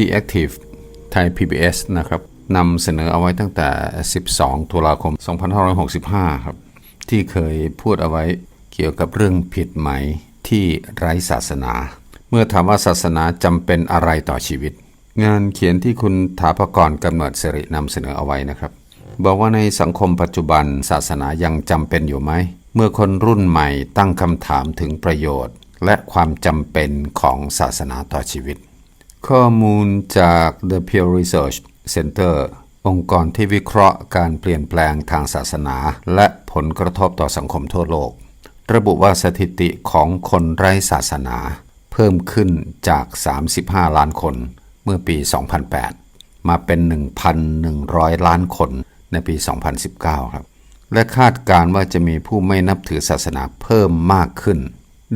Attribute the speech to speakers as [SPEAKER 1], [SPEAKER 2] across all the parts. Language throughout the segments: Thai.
[SPEAKER 1] The Active ไทย PBS นะครับนำเสนอเอาไว้ตั้งแต่ 12 ตุลาคม 2565 ครับ ที่เคยพูดเอาไว้เกี่ยวกับเรื่องผิดไหมที่ไร้ศาสนา เมื่อถามว่าศาสนาจำเป็นอะไรต่อชีวิต งานเขียนที่คุณถาพกรกำเนิดสิรินำเสนอเอาไว้นะครับ บอกว่าในสังคมปัจจุบันศาสนายังจำเป็นอยู่ไหม เมื่อคนรุ่นใหม่ตั้งคำถามถึงประโยชน์ และความจำเป็นของศาสนาต่อชีวิต ข้อมูลจาก The Pew Research Center องค์กรที่วิเคราะห์การเปลี่ยนแปลงทางศาสนา และผลกระทบต่อสังคมทั่วโลก ระบุว่าสถิติของคนไร้ศาสนา เพิ่มขึ้นจาก 35 ล้านคน เมื่อปี 2008 มาเป็น 1,100 ล้านคนในปี 2019 ครับ และคาดการณ์ว่าจะมีผู้ไม่นับถือศาสนาเพิ่มมากขึ้น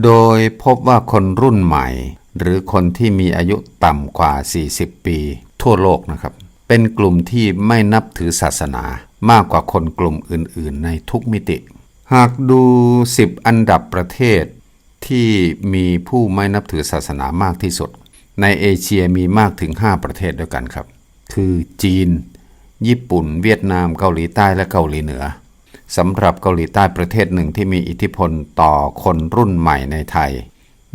[SPEAKER 1] โดยพบว่าคนรุ่นใหม่ หรือคนที่มีอายุต่ำกว่า 40 ปี ทั่วโลกนะครับ เป็นกลุ่มที่ไม่นับถือศาสนามากกว่าคนกลุ่มอื่น ๆ ในทุกมิติ หากดู 10 อันดับประเทศที่มีผู้ไม่นับถือศาสนามากที่สุด ในเอเชียมีมากถึง 5 ประเทศด้วยกันครับ คือจีน ญี่ปุ่น เวียดนาม เกาหลีใต้และเกาหลีเหนือสำหรับเกาหลีใต้ประเทศหนึ่งที่มีอิทธิพลต่อคนรุ่นใหม่ในไทย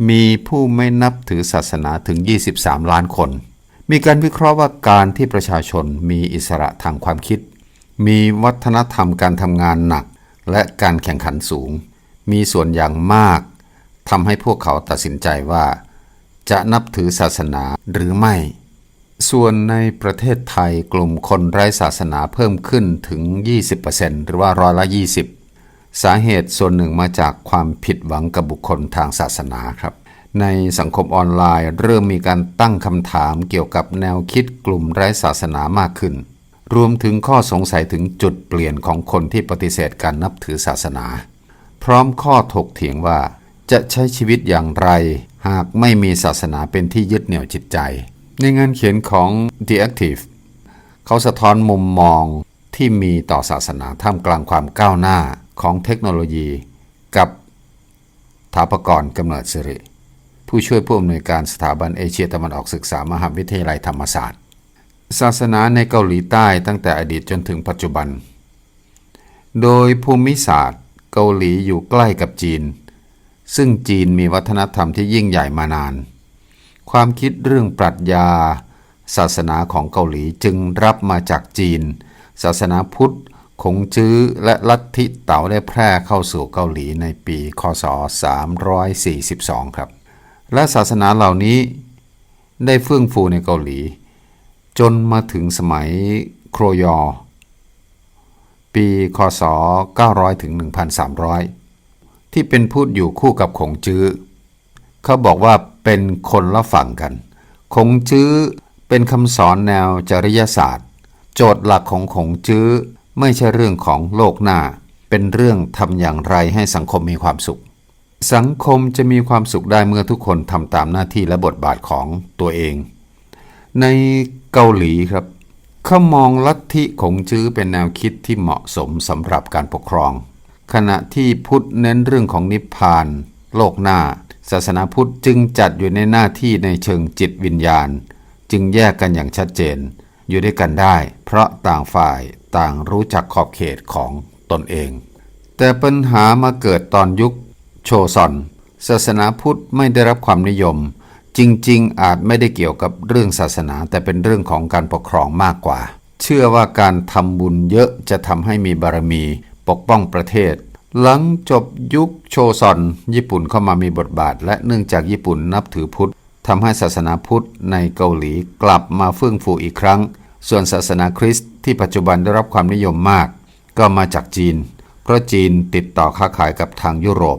[SPEAKER 1] มีผู้ไม่นับถือศาสนาถึง 23 ล้านคน มีการวิเคราะห์ว่าการที่ประชาชนมีอิสระทางความคิด มีวัฒนธรรมการทำงานหนัก และการแข่งขันสูง มีส่วนอย่างมากทำให้พวกเขาตัดสินใจว่า จะนับถือศาสนาหรือไม่ ส่วนในประเทศไทยกลุ่มคนไร้ศาสนาเพิ่มขึ้นถึง 20%หรือว่าร้อยละ 20 สาเหตุส่วนหนึ่งมาจากความผิดหวังกับบุคคลทางศาสนาครับ ในสังคมออนไลน์ เริ่มมีการตั้งคำถามเกี่ยวกับแนวคิดกลุ่มไร้ศาสนามากขึ้น รวมถึงข้อสงสัยถึงจุดเปลี่ยนของคนที่ปฏิเสธการนับถือศาสนา พร้อมข้อถกเถียงว่า จะใช้ชีวิตอย่างไร หากไม่มีศาสนาเป็นที่ยึดเหนี่ยวจิตใจ ในงานเขียนของ The Active เขาสะท้อนมุมมองที่มีต่อศาสนาท่ามกลางความก้าวหน้า ของเทคโนโลยีกับถาปกรกำเนิดสิริ ผู้ช่วยผู้อำนวยการสถาบันเอเชียตะวันออกศึกษามหาวิทยาลัยธรรมศาสตร์ ศาสนาในเกาหลีใต้ตั้งแต่อดีตจนถึงปัจจุบัน โดยภูมิศาสตร์เกาหลีอยู่ใกล้กับจีน ซึ่งจีนมีวัฒนธรรมที่ยิ่งใหญ่มานาน ความคิดเรื่องปรัชญา ศาสนาของเกาหลีจึงรับมาจากจีน ศาสนาพุทธ คงจื้อและลัทธิเต๋าได้แพร่เข้าสู่เกาหลีในปี คศ 342 ครับ และศาสนาเหล่านี้ได้เฟื่องฟูในเกาหลี จนมาถึงสมัยโครยอ ปี คศ 900 ถึง 1,300 ที่เป็นพูดอยู่คู่กับขงจื้อ เขาบอกว่าเป็นคนละฝั่งกัน ขงจื้อเป็นคำสอนแนวจริยศาสตร์ โจทย์หลักของขงจื้อ ไม่ใช่เรื่องของโลกหน้า เป็นเรื่องทำอย่างไรให้สังคมมีความสุข สังคมจะมีความสุขได้เมื่อทุกคนทำตามหน้าที่และบทบาทของตัวเอง ในเกาหลีครับเขามองลัทธิขงจื้อเป็นแนวคิดที่เหมาะสมสำหรับการปกครอง ขณะที่พุทธเน้นเรื่องของนิพพาน โลกหน้า ศาสนาพุทธจึงจัดอยู่ในหน้าที่ในเชิงจิตวิญญาณ จึงแยกกันอย่างชัดเจน อยู่ด้วยกันได้ เพราะต่างฝ่ายต่างรู้จักขอบเขตของตนเอง แต่ปัญหามาเกิดตอนยุคโชซอนศาสนาพุทธไม่ได้รับความนิยม จริงๆ อาจไม่ได้เกี่ยวกับเรื่องศาสนา แต่เป็นเรื่องของการปกครองมากกว่า เชื่อว่าการทำบุญเยอะจะทำให้มีบารมี ปกป้องประเทศ หลังจบยุคโชซอน ญี่ปุ่นเข้ามามีบทบาท และเนื่องจากญี่ปุ่นนับถือพุทธทำให้ศาสนาพุทธในเกาหลีกลับมาเฟื่องฟูอีกครั้ง ส่วนศาสนาคริสต์ที่ปัจจุบันได้รับความนิยมมาก ก็มาจากจีน เพราะจีนติดต่อค้าขายกับทางยุโรป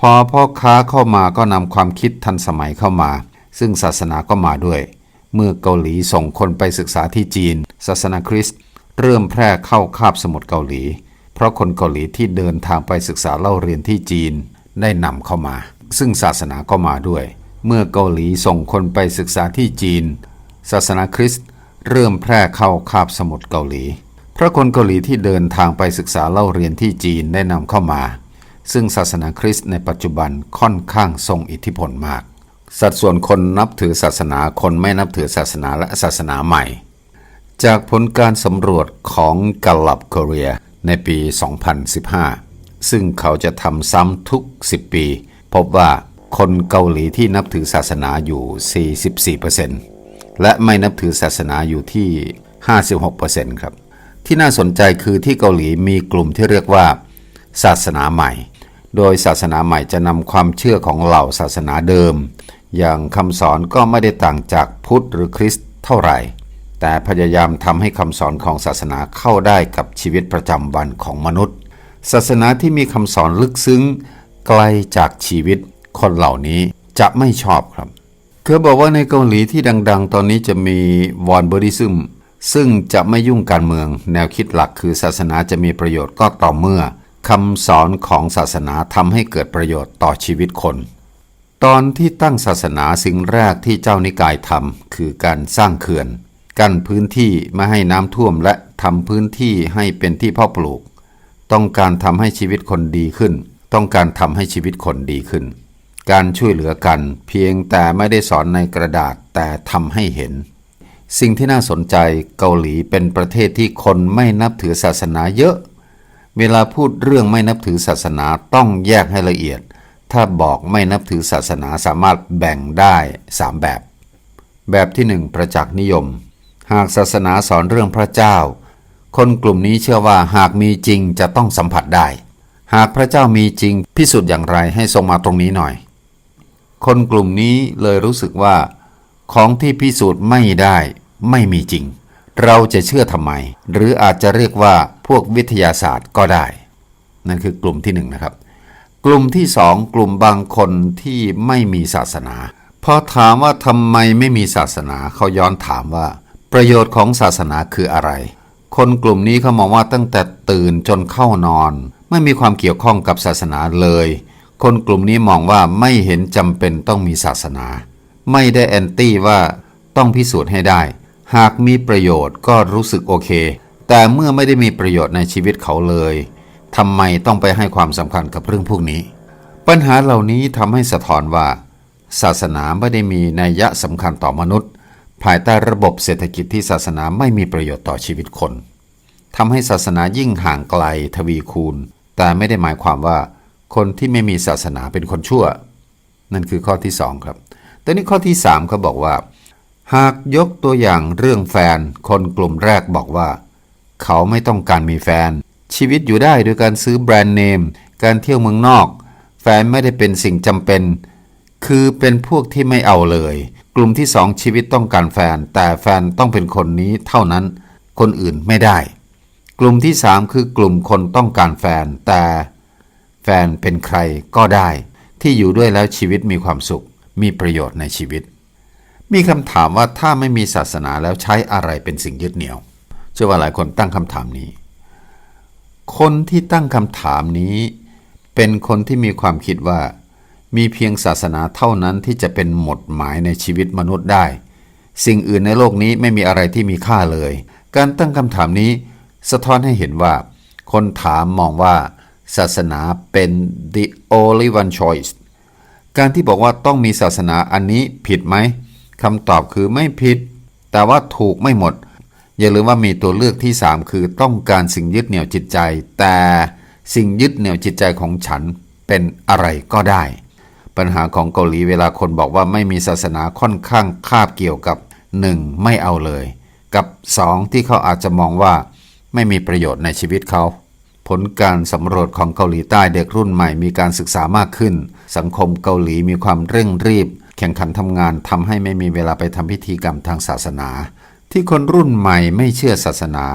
[SPEAKER 1] พอพ่อค้าเข้ามาก็นำความคิดทันสมัยเข้ามา ซึ่งศาสนาก็มาด้วย เมื่อเกาหลีส่งคนไปศึกษาที่จีน ศาสนาคริสต์เริ่มแพร่เข้าคาบสมุทรเกาหลี เพราะคนเกาหลีที่เดินทางไปศึกษาเล่าเรียนที่จีนได้นำเข้ามา ซึ่งศาสนาก็มาด้วย เมื่อเกาหลีส่งคนไปศึกษาที่จีน ศาสนาคริสต์ เริ่มแพร่เข้าคาบสมุทรเกาหลี พระคนเกาหลีที่เดินทางไปศึกษาเล่าเรียนที่จีนได้นำเข้ามา ซึ่งศาสนาคริสต์ในปัจจุบันค่อนข้างทรงอิทธิพลมาก สัดส่วนคนนับถือศาสนาคนไม่นับถือศาสนาและศาสนาใหม่ จากผลการสำรวจของก a ลับ k เ r ีในปี 2015 ซึ่งเขาจะทำซ้ำทุก 10 ปี พบว่าคนเกาหลีที่นับถือศาสนาอยู่ 44% และไม่นับถือศาสนาอยู่ที่ 56%ครับ ที่น่าสนใจคือที่เกาหลีมีกลุ่มที่เรียกว่า ศาสนาใหม่ โดยศาสนาใหม่จะนำความเชื่อของเหล่าศาสนาเดิม อย่างคำสอนก็ไม่ได้ต่างจากพุทธหรือคริสต์เท่าไหร่ แต่พยายามทำให้คำสอนของศาสนาเข้าได้กับชีวิตประจำวันของมนุษย์ ศาสนาที่มีคำสอนลึกซึ้งไกลจากชีวิตคนเหล่านี้จะไม่ชอบครับ คือบอกว่าในเกาหลีที่ดัง ๆ ตอนนี้จะมีวอนบอดิซึมซึ่งจะไม่ยุ่งการเมือง แนวคิดหลักคือศาสนาจะมีประโยชน์ก็ต่อเมื่อคำสอนของศาสนาทำให้เกิดประโยชน์ต่อชีวิตคน ตอนที่ตั้งศาสนาสิ่งแรกที่เจ้านิกายทำคือการสร้างเขื่อน กั้นพื้นที่ไม่ให้น้ำท่วมและทำพื้นที่ให้เป็นที่เพาะปลูก ต้องการทำให้ชีวิตคนดีขึ้น ต้องการทำให้ชีวิตคนดีขึ้น การช่วยเหลือกัน เพียงแต่ไม่ได้สอนในกระดาษแต่ทำให้เห็น สิ่งที่น่าสนใจเกาหลีเป็นประเทศที่คนไม่นับถือศาสนาเยอะ เวลาพูดเรื่องไม่นับถือศาสนาต้องแยกให้ละเอียด ถ้าบอกไม่นับถือศาสนาสามารถแบ่งได้ 3 แบบ แบบที่ 1 ประจักษ์นิยม หากศาสนาสอนเรื่องพระเจ้า คนกลุ่มนี้เชื่อว่าหากมีจริงจะต้องสัมผัสได้ หากพระเจ้ามีจริงพิสูจน์อย่างไรให้ทรงมาตรงนี้หน่อย คนกลุ่มนี้เลยรู้สึกว่า ของที่พิสูจน์ไม่ได้ไม่มีจริง เราจะเชื่อทำไม หรืออาจจะเรียกว่าพวกวิทยาศาสตร์ก็ได้ นั่นคือกลุ่มที่หนึ่งนะครับ กลุ่มที่สองกลุ่มบางคนที่ไม่มีศาสนาพอถามว่าทำไมไม่มีศาสนาเขาย้อนถามว่า ประโยชน์ของศาสนาคืออะไร คนกลุ่มนี้เขามองว่าตั้งแต่ตื่นจนเข้านอน ไม่มีความเกี่ยวข้องกับศาสนาเลย คนกลุ่มนี้มองว่าไม่เห็นจำเป็นต้องมีศาสนา ไม่ได้แอนตี้ว่าต้องพิสูจน์ให้ได้ หากมีประโยชน์ก็รู้สึกโอเค แต่เมื่อไม่ได้มีประโยชน์ในชีวิตเขาเลยทำไมต้องไปให้ความสำคัญกับเรื่องพวกนี้ ปัญหาเหล่านี้ทำให้สะท้อนว่า ศาสนาไม่ได้มีนัยยะสำคัญต่อมนุษย์ ภายใต้ระบบเศรษฐกิจที่ศาสนาไม่มีประโยชน์ต่อชีวิตคนทำให้ศาสนายิ่งห่างไกลทวีคูณ แต่ไม่ได้หมายความว่า คนที่ไม่มีศาสนาเป็นคนชั่ว นั่นคือข้อที่สองครับแต่นี่ข้อที่สามเขาบอกว่า หากยกตัวอย่างเรื่องแฟน คนกลุ่มแรกบอกว่า เขาไม่ต้องการมีแฟน ชีวิตอยู่ได้โดยการซื้อแบรนด์เนม การเที่ยวเมืองนอก แฟนไม่ได้เป็นสิ่งจำเป็น คือเป็นพวกที่ไม่เอาเลย กลุ่มที่สองชีวิตต้องการแฟน แต่แฟนต้องเป็นคนนี้เท่านั้น คนอื่นไม่ได้ กลุ่มที่สามคือกลุ่มคนต้องการแฟน แต่ แฟนเป็นใครก็ได้ ที่อยู่ด้วยแล้วชีวิตมีความสุข มีประโยชน์ในชีวิต มีคำถามว่าถ้าไม่มีศาสนาแล้วใช้อะไรเป็นสิ่งยึดเหนี่ยวเชื่อว่าหลายคนตั้งคำถามนี้ คนที่ตั้งคำถามนี้ เป็นคนที่มีความคิดว่า มีเพียงศาสนาเท่านั้นที่จะเป็นหมดหมายในชีวิตมนุษย์ได้ สิ่งอื่นในโลกนี้ไม่มีอะไรที่มีค่าเลย การตั้งคำถามนี้ สะท้อนให้เห็นว่า คนถามมองว่า ศาสนาเป็น the only one choice การที่บอกว่าต้องมีศาสนาอันนี้ผิดไหมคำตอบคือไม่ผิด แต่ว่าถูกไม่หมด อย่าลืมว่ามีตัวเลือกที่ 3 คือต้องการสิ่งยึดเหนี่ยวจิตใจ แต่สิ่งยึดเหนี่ยวจิตใจของฉันเป็นอะไรก็ได้ ปัญหาของเกาหลีเวลาคนบอกว่าไม่มีศาสนาค่อนข้างคาบเกี่ยวกับ 1. ไม่เอาเลย กับ 2. ที่เขาอาจจะมองว่าไม่มีประโยชน์ในชีวิตเขา ผลการสำรวจของเกาหลีใต้เด็กรุ่นใหม่มีการศึกษามากขึ้น สังคมเกาหลีมีความเร่งรีบ แข่งขันทำงานทำให้ไม่มีเวลาไปทำพิธีกรรมทางศาสนา ที่คนรุ่นใหม่ไม่เชื่อศาสนา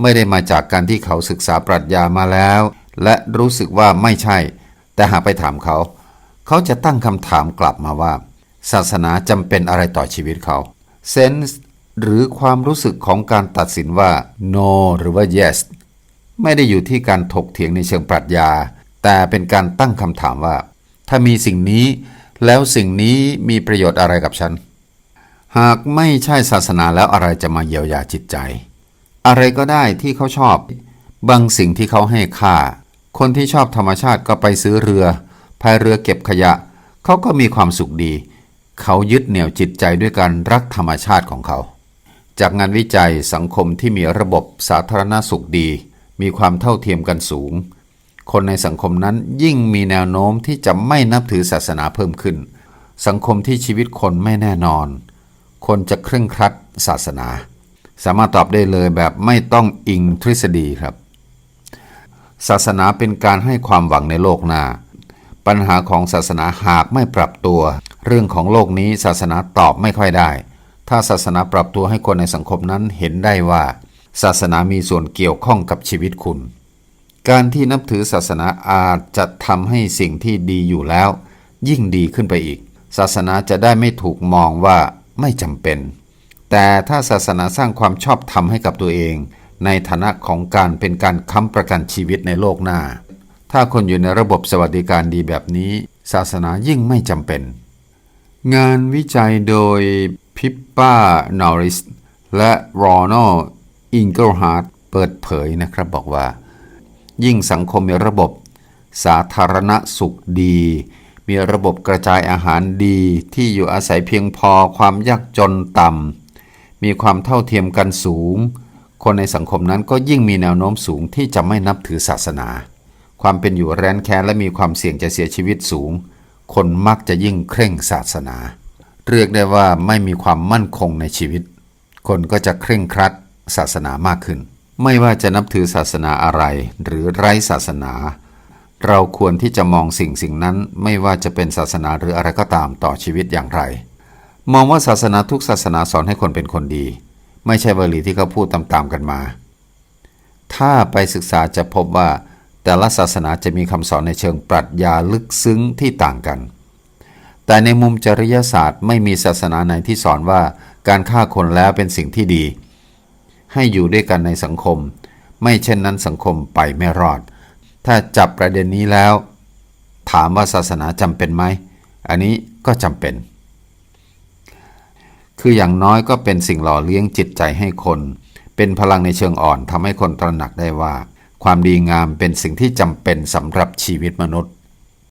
[SPEAKER 1] ไม่ได้มาจากการที่เขาศึกษาปรัชญามาแล้ว และรู้สึกว่าไม่ใช่ แต่หากไปถามเขา เขาจะตั้งคำถามกลับมาว่า ศาสนาจำเป็นอะไรต่อชีวิตเขาเซนส์หรือความรู้สึกของการตัดสินว่า no หรือว่า yes ไม่ได้อยู่ที่การถกเถียงในเชิงปรัชญา แต่เป็นการตั้งคำถามว่า ถ้ามีสิ่งนี้ แล้วสิ่งนี้มีประโยชน์อะไรกับฉัน หากไม่ใช่ศาสนาแล้วอะไรจะมาเยียวยาจิตใจ อะไรก็ได้ที่เขาชอบ บางสิ่งที่เขาให้ค่า คนที่ชอบธรรมชาติก็ไปซื้อเรือพายเรือเก็บขยะ เขาก็มีความสุขดี เขายึดเหนี่ยวจิตใจด้วยการรักธรรมชาติของเขา จากงานวิจัยสังคมที่มีระบบสาธารณสุขดี มีความเท่าเทียมกันสูง คนในสังคมนั้นยิ่งมีแนวโน้มที่จะไม่นับถือศาสนาเพิ่มขึ้น สังคมที่ชีวิตคนไม่แน่นอน คนจะเคร่งครัดศาสนา สามารถตอบได้เลยแบบไม่ต้องอิงทฤษฎีครับ ศาสนาเป็นการให้ความหวังในโลกหน้า ปัญหาของศาสนาหากไม่ปรับตัว เรื่องของโลกนี้ศาสนาตอบไม่ค่อยได้ ถ้าศาสนาปรับตัวให้คนในสังคมนั้นเห็นได้ว่า ศาสนามีส่วนเกี่ยวข้องกับชีวิตคุณ การที่นับถือศาสนาอาจจะทำให้สิ่งที่ดีอยู่แล้ว ยิ่งดีขึ้นไปอีก ศาสนาจะได้ไม่ถูกมองว่าไม่จำเป็น แต่ถ้าศาสนาสร้างความชอบธรรมให้กับตัวเอง ในฐานะของการเป็นการค้ำประกันชีวิตในโลกหน้า ถ้าคนอยู่ในระบบสวัสดิการดีแบบนี้ ศาสนายิ่งไม่จำเป็น งานวิจัยโดยพิปป้านอริสและรอนอล อิงเกิลฮาร์ดเปิดเผยนะครับบอกว่า ยิ่งสังคมมีระบบสาธารณสุขดี มีระบบกระจายอาหารดีที่อยู่อาศัยเพียงพอความยากจนต่ำ มีความเท่าเทียมกันสูง คนในสังคมนั้นก็ยิ่งมีแนวโน้มสูงที่จะไม่นับถือศาสนา ความเป็นอยู่แร้นแค้นและมีความเสี่ยงจะเสียชีวิตสูง คนมักจะยิ่งเคร่งศาสนา เรียกได้ว่าไม่มีความมั่นคงในชีวิต คนก็จะเคร่งครัด ศาสนามากขึ้น ไม่ว่าจะนับถือศาสนาอะไร หรือไร้ศาสนา เราควรที่จะมองสิ่งสิ่งนั้น ไม่ว่าจะเป็นศาสนาหรืออะไรก็ตามต่อชีวิตอย่างไร มองว่าศาสนาทุกศาสนาสอนให้คนเป็นคนดี ไม่ใช่วลีที่เขาพูดตามๆกันมา ถ้าไปศึกษาจะพบว่าแต่ละศาสนาจะมีคำสอนในเชิงปรัชญาลึกซึ้งที่ต่างกัน แต่ในมุมจริยศาสตร์ไม่มีศาสนาไหนที่สอนว่าการฆ่าคนแล้วเป็นสิ่งที่ดี ให้อยู่ด้วยกันในสังคม ไม่เช่นนั้นสังคมไปไม่รอด ถ้าจับประเด็นนี้แล้ว ถามว่าศาสนาจำเป็นไหม อันนี้ก็จำเป็น คืออย่างน้อยก็เป็นสิ่งหล่อเลี้ยงจิตใจให้คน เป็นพลังในเชิงอ่อนทำให้คนตระหนักได้ว่า ความดีงามเป็นสิ่งที่จำเป็นสำหรับชีวิตมนุษย์